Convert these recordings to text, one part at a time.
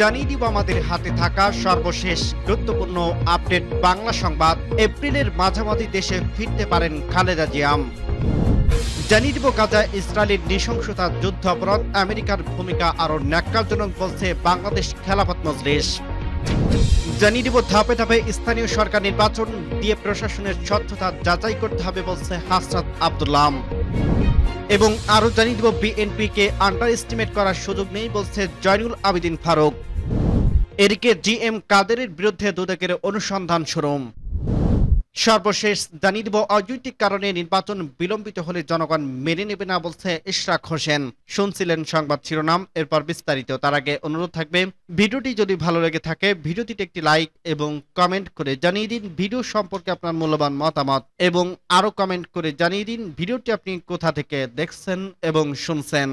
জানিয়ে দিব আমাদের হাতে থাকা সর্বশেষ গুরুত্বপূর্ণ আপডেট বাংলা সংবাদ। এপ্রিলের মাঝামাঝি দেশে ফিরতে পারেন খালেদা জিয়াম জানিয়ে দিব গাজা ইসরায়েলের নৃশংসতা যুদ্ধ অপরাধ, আমেরিকার ভূমিকা আরও ন্যাক্কারজনক বলছে বাংলাদেশ খেলাফত মজলিস। জানিয়ে দিব ধাপে ধাপে স্থানীয় সরকার নির্বাচন দিয়ে প্রশাসনের স্বচ্ছতা যাচাই করতে হবে বলছে হাসরাত আব্দুল্লাহ। এবং আরও জানিয়ে দিব বিএনপিকে আন্ডার এস্টিমেট করার সুযোগ নেই বলছে জয়নুল আবেদিন ফারুক। এদিকে জি এম কাদেরের বিরুদ্ধে দুদকের অনুসন্ধান শুরু। সর্বশেষ জানিয়ে দিব, অযৌক্তিক কারণে নির্বাচন বিলম্বিত হলে জনগণ মেনে নেবে না বলছে ইশরাক হোসেন। শুনছিলেন সংবাদ শিরোনাম, এরপর বিস্তারিত। তার আগে অনুরোধ থাকবে, ভিডিওটি যদি ভালো লেগে থাকে, ভিডিওটিতে একটি লাইক এবং কমেন্ট করে জানিয়ে দিন ভিডিও সম্পর্কে আপনার মূল্যবান মতামত এবং আরও কমেন্ট করে জানিয়ে দিন ভিডিওটি আপনি কোথা থেকে দেখছেন এবং শুনছেন।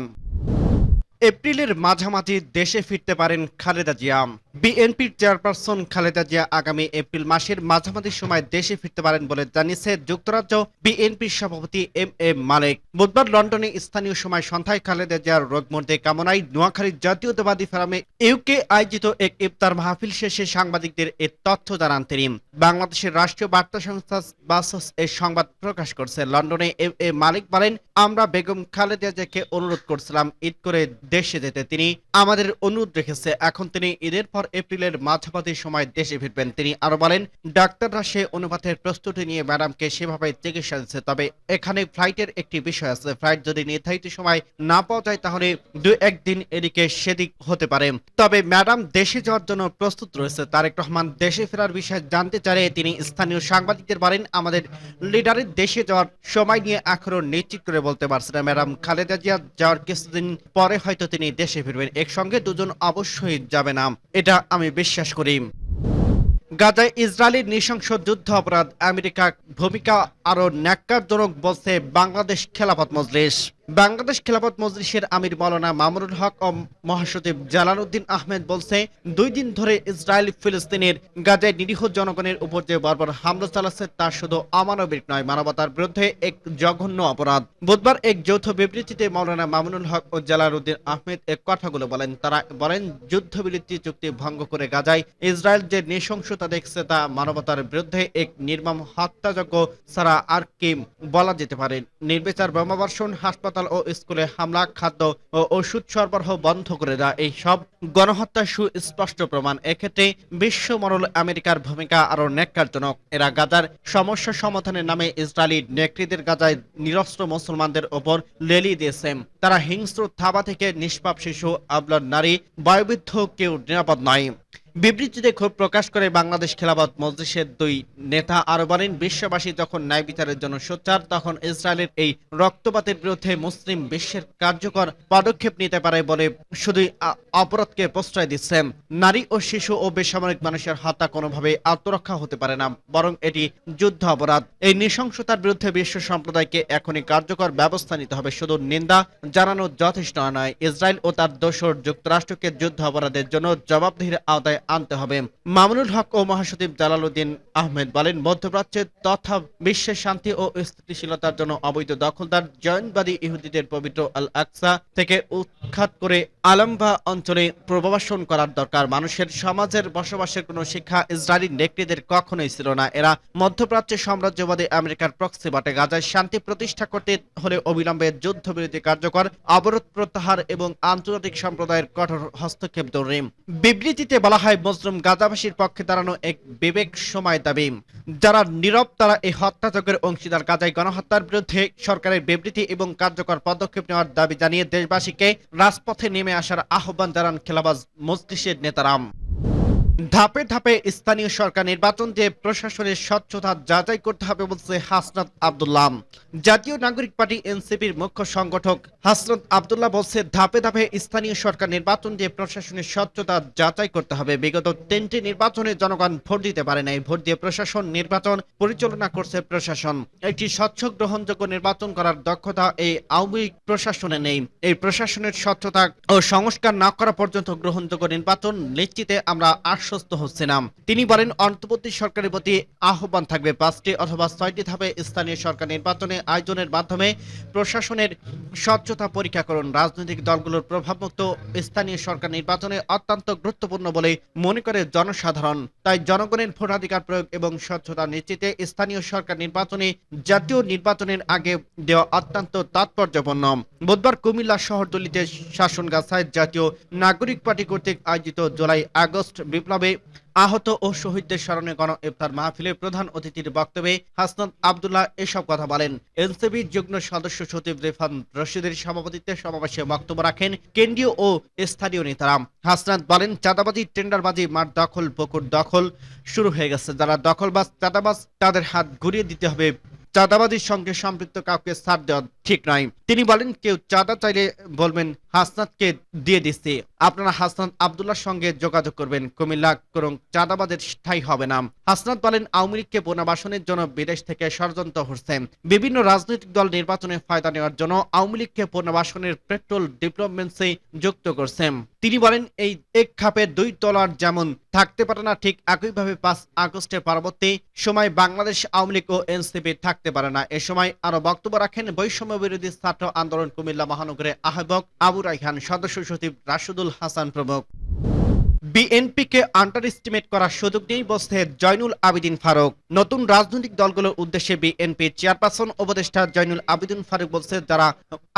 এপ্রিলের মাঝামাঝি দেশে ফিরতে পারেন খালেদা জিয়া। বিএনপির চেয়ারপারসন খালেদা জিয়া আগামী এপ্রিল মাসের মাঝামাঝি সময় দেশে ফিরতে পারেন বলে জানিয়েছে যুক্তরাজ্য বিএনপির সভাপতি এম এ মালেক। বুধবার লন্ডনে স্থানীয় সময় সন্ধ্যায় খালেদা জিয়ার রোগমর্দে কামনায় নোয়াখালীর জাতীয়তাবাদী ফোরামে ইউকে আয়োজিত এক ইফতার মাহফিল শেষে সাংবাদিকদের এ তথ্য জানান তিনি। বাংলাদেশের রাষ্ট্রীয় বার্তা সংস্থা বাসস এই সংবাদ প্রকাশ করছে। লন্ডনে এম এ মালিক বলেন, আমরা বেগম খালেদা জিয়াকে অনুরোধ করছিলাম ঈদ করে দেশে যেতে। তিনি আমাদের অনুরোধ রেখেছে। এখন তিনি ঈদের পর এপ্রিলের মাঝামাঝি সময় দেশে ফিরবেন। তিনি আরও বলেন, ডাক্তাররা সে অনুপাতের প্রস্তুতি নিয়ে ম্যাডামকে সেভাবে চিকিৎসা দিচ্ছে। তবে এখানে ফ্লাইটের একটি বিষয় আছে। ফ্লাইট যদি নির্ধারিত সময় না পাওয়া যায়, তাহলে দু একদিন এদিকে সেদিক হতে পারে। তবে ম্যাডাম দেশে যাওয়ার জন্য প্রস্তুত রয়েছে। তারেক রহমান দেশে ফেরার বিষয়ে জানতে চাইলে তিনি স্থানীয় সাংবাদিকদের বলেন, আমাদের লিডারের দেশে যাওয়ার সময় নিয়ে এখনও নিশ্চিত করে বলতে পারছে না। ম্যাডাম খালেদা জিয়া যাওয়ার কিছুদিন পরে হয়তো তিনি দেশে ফিরবেন। একসঙ্গে দুজন অবশ্যই যাবে না। এটা আমি বিশ্বাস করি। গাজায় ইসরায়েলের নৃশংস যুদ্ধ অপরাধ আমেরিকা ভূমিকা আরও ন্যাক্কারজনক বলছে বাংলাদেশ খেলাফত মজলিস। বাংলাদেশ খেলাফত মজলিসের আমির মৌলানা মামুনুল হক ও মহাসচিব জালালউদ্দিন আহমেদ বলছে, দুই দিন ধরে ইসরায়েল ফিলিস্তিনের গাজায় নিরীহ জনগণের উপর যে বর্বর হামলা চালাচ্ছে, তা শুধু অমানবিক নয়, মানবতার বিরুদ্ধে এক জঘন্য অপরাধ। বুধবার এক যৌথ বিবৃতিতে মৌলানা মামুনুল হক ও জালালউদ্দিন আহমেদ এক কথাগুলো বলেন। তারা বলেন, যুদ্ধবিরতি চুক্তি ভঙ্গ করে গাজায় ইসরায়েল যে নৃশংসতা দেখছে, তা মানবতার বিরুদ্ধে এক নির্মম হত্যাযজ্ঞ ছাড়া আর কি বলা যেতে পারে। নির্বিচার বোমাবর্ষণ হাসপাতাল ও স্কুলে হামলা, খাদ্য ও ওষুধ সরবরাহ বন্ধ করে দেওয়া, এই সব গণহত্যার সুস্পষ্ট প্রমাণ। এক্ষেত্রে বিশ্ব মরল আমেরিকার ভূমিকা আরও ন্যাক্কারজনক। এরা গাজার সমস্যা সমাধানের নামে ইসরায়েলি নেকড়িদের গাজায় নিরস্ত্র মুসলমানদের ওপর লেলি দিয়েছে। তারা হিংস্র থাবা থেকে নিষ্পাপ শিশু, আবলার নারী বয়োবৃদ্ধ কেউ নিরাপদ নয়। বিবৃতিতে ক্ষোভ প্রকাশ করে বাংলাদেশ খেলাবাদ মজলিসের দুই নেতা আরও বলেন, বিশ্ববাসী যখন ন্যায় বিচারের জন্য সোচ্চার, তখন ইসরায়েলের এই রক্তপাতের বিরুদ্ধে মুসলিম বিশ্বের কার্যকর পদক্ষেপ নিতে পারে বলে শুধুই অপরাধকে প্রশ্রয় দিচ্ছেন। নারী ও শিশু ও বেসামরিক মানুষের হত্যা কোনোভাবে আত্মরক্ষা হতে পারে না, বরং এটি যুদ্ধ অপরাধ। এই নৃশংসতার বিরুদ্ধে বিশ্ব সম্প্রদায়কে এখনই কার্যকর ব্যবস্থা নিতে হবে, শুধু নিন্দা জানানো যথেষ্ট নয়। ইসরায়েল ও তার দোসর যুক্তরাষ্ট্রকে যুদ্ধ অপরাধের জন্য জবাবদিহির আওতায় আনতে হবে। মামুনুল হক ও মহাসচিব জালালউদ্দিন আহমেদ বলেন, মধ্যপ্রাচ্যে তথা বিশ্বের শান্তি ও স্থিতিশীলতার জন্য অবৈধ দখলদার জয়নবাদী ইহুদিদের পবিত্র আল আকসা থেকে উৎখাত করে আলম্বা অঞ্চলে প্রবাসন করার দরকার। মানুষের সমাজের বসবাসের কোনো শিক্ষা ইসরায়েলি নেকড়িদের কখনোই ছিল না। এরা মধ্যপ্রাচ্যের সাম্রাজ্যবাদী আমেরিকার প্রক্সি বাটে। গাজায় শান্তি প্রতিষ্ঠা করতে হলে অবিলম্বে যুদ্ধবিরতি কার্যকর, অবরোধ প্রত্যাহার এবং আন্তর্জাতিক সম্প্রদায়ের কঠোর হস্তক্ষেপ জরুরি বিবৃতিতে বলা হয় মজলুম গাজাবাসীর পক্ষে দাঁড়ানো এক বিবেক সময় দাবি। যারা নীরব, তারা এই হত্যাচকের অংশীদার গাজায় গণহত্যার বিরুদ্ধে সরকারের বিবৃতি এবং কার্যকর পদক্ষেপ নেওয়ার দাবি জানিয়ে দেশবাসীকে রাজপথে নেমে আসার আহ্বান জানান খেলাবাজ মজলিসের নেতারাম। ধাপে ধাপে স্থানীয় সরকার নির্বাচন দিয়ে প্রশাসনের স্বচ্ছতা যাচাই করতে হবে বলছে হাসনাত আব্দুল্লাহ। জাতীয় নাগরিক পার্টি এনসিপির মুখ্য সংগঠক হাসনাত আব্দুল্লাহ বলছে, ধাপে ধাপে স্থানীয় সরকার নির্বাচন দিয়ে প্রশাসনের স্বচ্ছতা যাচাই করতে হবে। বিগত তিনটি নির্বাচনে জনগণ ভোট দিতে পারে নাই। ভোট দিয়ে প্রশাসন নির্বাচন পরিচালনা করছে প্রশাসন। একটি স্বচ্ছ গ্রহণযোগ্য নির্বাচন করার দক্ষতা এই আওয়ামী লীগ প্রশাসনে নেই। এই প্রশাসনের স্বচ্ছতা ও সংস্কার না করা পর্যন্ত গ্রহণযোগ্য নির্বাচন নিশ্চিতে আমরা আশ্বাস আশ্বস্ত হচ্ছে না তিনি বলেন, অন্তর্বর্তী সরকারের প্রতি আহ্বান থাকবে। পাঁচটি অথবা ছয়টি ধাপে স্থানীয় সরকার নির্বাচনে আয়োজনের মাধ্যমে প্রশাসনের স্বচ্ছতা পরীক্ষা করুন। রাজনৈতিক দলগুলোর প্রভাবমুক্ত স্থানীয় সরকার নির্বাচনে অত্যন্ত গুরুত্বপূর্ণ বলে মনে করে জনসাধারণ। তাই জনগণের ভোটাধিকার প্রয়োগ এবং স্বচ্ছতা নিশ্চিতে স্থানীয় সরকার নির্বাচনে জাতীয় নির্বাচনের আগে দেওয়া অত্যন্ত তাৎপর্যপূর্ণ। বুধবার কুমিল্লা শহরতলিতে শাসনগাছায় জাতীয় নাগরিক পার্টি কর্তৃক আয়োজিত জুলাই আগস্ট বিপ্লবে আহত ও শহীদদের স্মরণে গণ ইফতার মাহফিলের প্রধান অতিথির বক্তব্যে হাসনাত আবদুল্লাহ এসব কথা বলেন। এনসিবি যুগ্ম সদস্য সচিব রেফান রশিদের সভাপতিত্বে সমাবেশে বক্তব্য রাখেন কেন্দ্রীয় ও স্থানীয় নেতারা। হাসনাত বলেন, চাঁদাবাজি, টেন্ডারবাজি, মাঠ দখল, পুকুর দখল শুরু হয়ে গেছে। যারা দখলবাজ, চাঁদাবাজ, তাদের হাত ঘুরিয়ে দিতে হবে। চাঁদাবাজির সঙ্গে সম্পৃক্ত কাউকে ছাড় দেওয়া ঠিক নয়। তিনি বলেন, কেউ চাঁদা চাইলে বলবেন হাসনাতকে দিয়ে দিচ্ছি। আপনারা হাসনাত আবদুল্লাহর সঙ্গে যোগাযোগ করবেন। কুমিল্লা করং চাঁদাবাদের ঠাই হবে না হাসনাত বলেন, আওয়ামী লীগকে পুনর্বাসনের জন্য বিদেশ থেকে ষড়যন্ত্র হচ্ছে। বিভিন্ন রাজনৈতিক দল নির্বাচনে ফায়দা নেওয়ার জন্য আওয়ামী লীগকে পুনর্বাসনের পেট্রোল ডিপ্লোমেন্সে যুক্ত করছে। তিনি বলেন, এই এক খাপে দুই তলার যেমন থাকতে পারে না, ঠিক একইভাবে পাঁচ আগস্টের পরবর্তী সময় বাংলাদেশ আওয়ামী লীগ ও এনসিপি থাকতে পারে না। এ সময় আরও বক্তব্য রাখেন বৈষম্য বিরোধী ছাত্র আন্দোলন কুমিল্লা মহানগরের আহ্বায়ক আবু রাইহান সদস্য সচিব রাশেদুল হাসান প্রমুখ। বিএনপিকে আন্ডার এস্টিমেট করার সুযোগ নেই বলছে জয়নুল আবিদিন ফারুক। নতুন রাজনৈতিক দলগুলোর উদ্দেশ্যে বিএনপি চেয়ারপারসন উপদেষ্টা জয়নুল আবিদিন ফারুক বলছে, যারা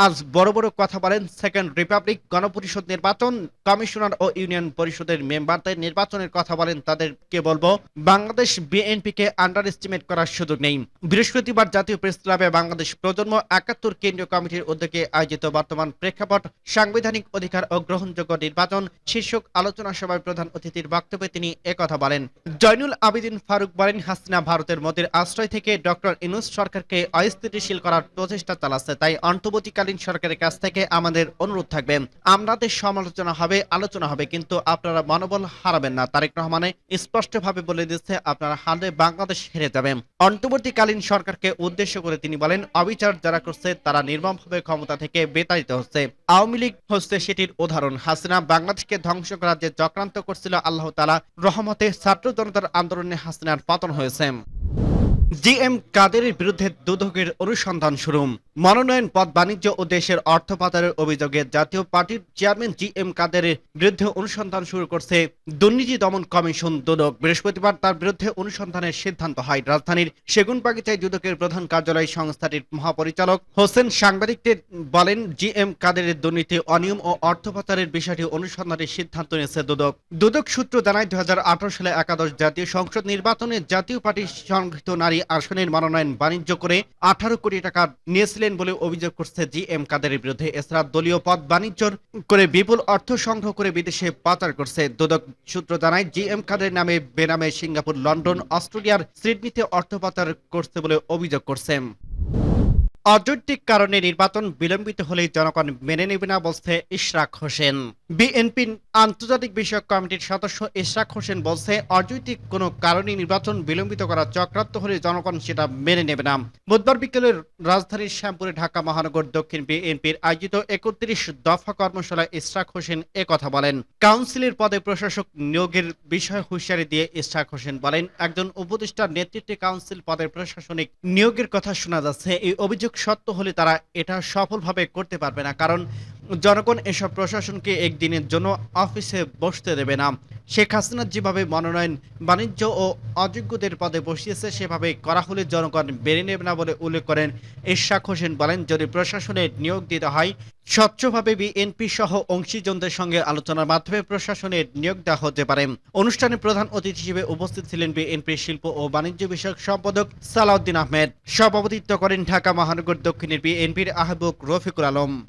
আজ বড় বড় কথা বলেন সেকেন্ড রিপাবলিক গণপরিষদ নির্বাচন কমিশনার ও ইউনিয়ন পরিষদের মেম্বারদের নির্বাচনের কথা বলেন, তাদেরকে বলব, বাংলাদেশ বিএনপিকে আন্ডার এস্টিমেট করার সুযোগ নেই। বৃহস্পতিবার জাতীয় প্রেস ক্লাবে বাংলাদেশ প্রজন্ম একাত্তর কেন্দ্রীয় কমিটির উদ্যোগে আয়োজিত বর্তমান প্রেক্ষাপট সাংবিধানিক অধিকার ও গ্রহণযোগ্য নির্বাচন শীর্ষক আলোচনা সভায় প্রধান অতিথির বক্তব্যে তিনি একথা বলেন, জয়নুল আবিদিন ফারুক বলেন, হাসিনা ভারতের মোদীর আশ্রয় থেকে ডক্টর ইনুস সরকারকে অস্থিতিশীল করার প্রচেষ্টা চালাচ্ছে, তাই অন্তর্বর্তীকালীন সরকারের কাছ থেকে আমাদের অনুরোধ থাকবে। আমাদের সমালোচনা হবে, আলোচনা হবে, কিন্তু আপনারা মনোবল হারাবেন না। তারেক রহমানে স্পষ্টভাবে বলে দিচ্ছে, আপনারা হারলে বাংলাদেশ হেরে যাবে অন্তর্বর্তীকালীন সরকারকে উদ্দেশ্য করে তিনি বলেন, অবিচার যারা করছে, তারা নির্মমভাবে ক্ষমতা থেকে বেতাড়িত হচ্ছে। আওয়ামী লীগ হচ্ছে সেটির উদাহরণ। হাসিনা বাংলাদেশকে ধ্বংস করার যে চক্রান্ত করছিল আল্লাহ তালা রহমতে ছাত্র জনতার আন্দোলনে হাসিনার পতন হয়েছে। জি এম কাদেরের বিরুদ্ধে দুদকের অনুসন্ধান শুরু। মনোনয়ন পদ বাণিজ্য ও দেশের অর্থ পাচারের অভিযোগে জাতীয় পার্টির চেয়ারম্যান জি এম কাদেরের বিরুদ্ধে অনুসন্ধান শুরু করছে দুর্নীতি দমন কমিশন দুদক। বৃহস্পতিবার তার বিরুদ্ধে অনুসন্ধানের সিদ্ধান্ত হয়। রাজধানীর সেগুনবাগিচায় দুদকের প্রধান কার্যালয় সংস্থাটির মহাপরিচালক হোসেন সাংবাদিকদের বলেন, জি এম কাদেরের দুর্নীতি, অনিয়ম ও অর্থ পাচারের বিষয়টি অনুসন্ধানের সিদ্ধান্ত নিয়েছে দুদক। দুদক সূত্র জানায় দু হাজার আঠারো সালে একাদশ জাতীয় সংসদ নির্বাচনে জাতীয় পার্টির সংগৃহীত নারী আসনের মনোনয়ন বাণিজ্য করে আঠারো কোটি টাকা নিয়েছিলেন বলে অভিযোগ করছে জি এম কাদেরের বিরুদ্ধে এছাড়া দলীয় পদ বাণিজ্য করে বিপুল অর্থ সংগ্রহ করে বিদেশে পাচার করছে। দুদক সূত্র জানায় জি এম কাদের নামে বেনামে সিঙ্গাপুর, লন্ডন, অস্ট্রেলিয়ার সিডনিতে অর্থ পাচার করছে বলে অভিযোগ করছে অযৌক্তিক কারণে নির্বাচন বিলম্বিত হলেই জনগণ মেনে নেবে না, বলছে ইশরাক হোসেন। বিএনপি আন্তর্জাতিক বিষয়ক কমিটির সদস্য ইশরাক হোসেন বলছে অযৌক্তিক কোনো কারণে নির্বাচন বিলম্বিত করা চক্রান্ত হলে জনগণ সেটা মেনে নেবে না। বুধবার বিকেলের রাজধানীর শ্যামপুরে ঢাকা মহানগর দক্ষিণ বিএনপির আয়োজিত একত্রিশ দফা কর্মশালায় ইশরাক হোসেন একথা বলেন। কাউন্সিলের পদে প্রশাসক নিয়োগের বিষয়ে হুঁশিয়ারি দিয়ে ইশরাক হোসেন বলেন, একজন উপদেষ্টার নেতৃত্বে কাউন্সিল পদের প্রশাসনিক নিয়োগের কথা শোনা যাচ্ছে। এই সত্য হলে তারা এটা সফলভাবে করতে পারবে না। কারণ জনগণ এসব প্রশাসনকে একদিনের জন্য অফিসে বসতে দেবে না। শেখ হাসিনা যেভাবে মনোনয়ন, বাণিজ্য ও অযোগ্যদের পদে বসিয়েছে, সেভাবে করা হলে জনগণ বেড়ে নেবে না বলে উল্লেখ করেন ইশাক হোসেন। বলেন, যদি প্রশাসনে নিয়োগ দিতে হয়, স্বচ্ছভাবে বিএনপি সহ অংশীজনদের সঙ্গে আলোচনার মাধ্যমে প্রশাসনের নিয়োগ দেওয়া হতে পারে। অনুষ্ঠানে প্রধান অতিথি হিসেবে উপস্থিত ছিলেন বিএনপির শিল্প ও বাণিজ্য বিষয়ক সম্পাদক সালাউদ্দিন আহমেদ। সভাপতিত্ব করেন ঢাকা মহানগর দক্ষিণের বিএনপির আহ্বক রফিকুল আলম।